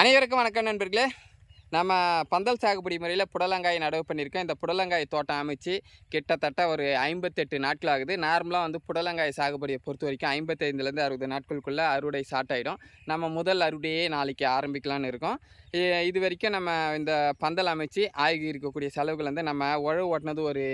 அனைவருக்கும் வணக்கம் நண்பர்களே. நம்ம பந்தல் சாகுபடி முறையில் புடலங்காய் நடவு பண்ணியிருக்கோம். இந்த புடலங்காய் தோட்டம் அமைச்சு கிட்டத்தட்ட ஒரு ஐம்பத்தெட்டு நாட்கள் ஆகுது. நார்மலாக வந்து புடலங்காய் சாகுபடியை பொறுத்த வரைக்கும் ஐம்பத்தைந்துலேருந்து அறுபது நாட்களுக்குள்ளே அறுவடை ஸ்டார்ட் ஆகிடும் நம்ம முதல் அறுவடையே நாளைக்கு ஆரம்பிக்கலான்னு இருக்கோம். இது வரைக்கும் நம்ம இந்த பந்தல் அமைச்சு ஆகி இருக்கக்கூடிய செலவுகள் வந்து நம்ம உழவு ஓட்டினது ஒரு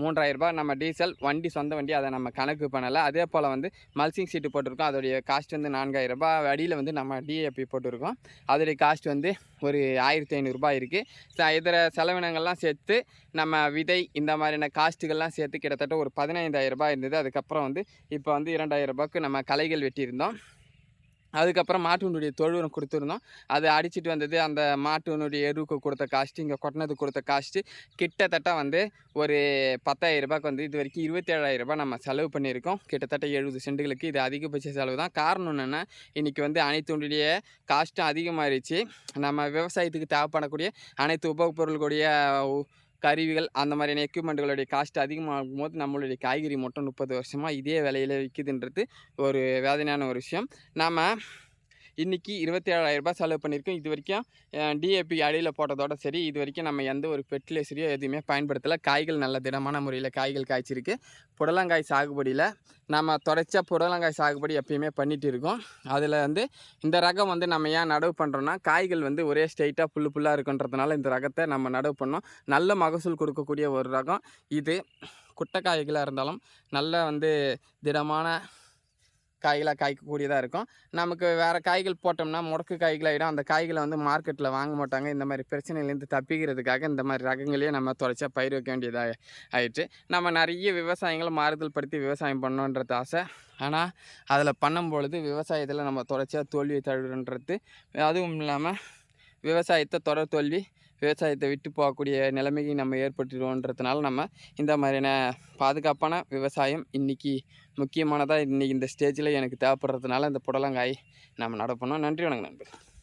மூன்றாயிரம் ரூபாய். நம்ம டீசல் வண்டி சொந்த வண்டி அதை நம்ம கணக்கு பண்ணலை. அதே போல் வந்து மல்சிங் சீட்டு போட்டிருக்கோம். அதோடைய காஸ்ட் வந்து நான்காயிரரூபா அடியில் வந்து நம்ம டிஏபி போட்டிருக்கோம். அதோடைய காஸ்ட் வந்து ஒரு ஆயிரத்தி ஐநூறுரூபா இருக்குது இதர செலவினங்கள்லாம் சேர்த்து நம்ம விதை இந்த மாதிரியான காஸ்ட்டுகள்லாம் சேர்த்து கிட்டத்தட்ட ஒரு பதினைந்தாயிரம் ரூபாய் இருந்தது. அதுக்கப்புறம் வந்து இப்போ வந்து இரண்டாயிரம் ரூபாய்க்கு நம்ம களைகள் வெட்டியிருந்தோம். அதுக்கப்புறம் மாட்டுனுடைய தொழுவம் கொடுத்துருந்தோம். அது அடிச்சிட்டு வந்தது அந்த மாட்டுனுடைய எருவுக்கு கொடுத்த காஸ்ட்டு இங்கே கொட்டினது கொடுத்த காஸ்ட்டு கிட்டத்தட்ட வந்து ஒரு பத்தாயிரரூபாய்க்கு வந்து இது வரைக்கும் இருபத்தேழாயிரரூபா ரூபாய் நம்ம செலவு பண்ணியிருக்கோம். கிட்டத்தட்ட எழுபது சென்ட்டுகளுக்கு இது அதிகபட்ச செலவு தான். காரணம் என்னென்னா இன்றைக்கி வந்து அனைத்துடைய காஸ்ட்டும் அதிகமாகிடுச்சு நம்ம விவசாயத்துக்கு தேவைப்படக்கூடிய அனைத்து உபபொருள்களுடைய உ- கருவிகள் அந்த மாதிரியான எக்யூப்மெண்ட்டுகளுடைய காஸ்ட் அதிகமாகும் போது நம்மளுடைய காய்கறி மட்டும் முப்பது வருஷமாக இதே விலையில் விற்கிதுன்றது ஒரு வேதனையான ஒரு விஷயம். நாம் இன்றைக்கி இருபத்தி ஏழாயிரரூபா செலவு பண்ணியிருக்கோம். இது வரைக்கும் டிஏபி அடியில் போட்டதோட சரி இது வரைக்கும் நம்ம எந்த ஒரு ஃபெர்டிலைசரையோ எதுவுமே பயன்படுத்தலை. காய்கள் நல்ல திடமான முறையில் காய்கள் காய்ச்சிருக்கு. புடலங்காய் சாகுபடியில் நம்ம தொடச்சா புடலங்காய் சாகுபடி எப்பயுமே பண்ணிட்டு இருக்கோம். அதில் வந்து இந்த ரகம் வந்து நம்ம ஏன் நடவு பண்ணுறோன்னா காய்கள் வந்து ஒரே ஸ்ட்ரைட்டாக புல்லு புல்லாக இருக்குன்றதுனால இந்த ரகத்தை நம்ம நடவு பண்ணோம். நல்ல மகசூல் கொடுக்கக்கூடிய ஒரு ரகம் இது. குட்டை காய்களாக இருந்தாலும் நல்ல வந்து திடமான காய்களாக காய்க்கக்கூடியதாக இருக்கும். நமக்கு வேறு காய்கள் போட்டோம்னா முடக்கு காய்களாகிடும் அந்த காய்களை வந்து மார்க்கெட்டில் வாங்க மாட்டாங்க. இந்த மாதிரி பிரச்சனையிலேருந்து தப்பிக்கிறதுக்காக இந்த மாதிரி ரகங்களையே நம்ம தொலைச்சா பயிர் வைக்க வேண்டியதாக ஆயிடுச்சு நம்ம நிறைய விவசாயங்களை மாறுதல் படுத்தி விவசாயம் பண்ணோன்றது ஆசை. ஆனால் அதில் பண்ணும்பொழுது விவசாயத்தில் நம்ம தொடர்ச்சியாக தோல்வி தழுவுன்றது அதுவும் இல்லாமல் விவசாயத்தை தொடர் தோல்வி விவசாயத்தை விட்டு போகக்கூடிய நிலைமைக்கு நம்ம ஏற்பட்டுருவோன்றதுனால நம்ம இந்த மாதிரியான பாதுகாப்பான விவசாயம் இன்றைக்கி முக்கியமானதாக இன்றைக்கி இந்த ஸ்டேஜில் எனக்கு தேவைப்படுறதுனால இந்த புடலங்காய் நம்ம நடப்பணும் நன்றி வணக்கம் நண்பர்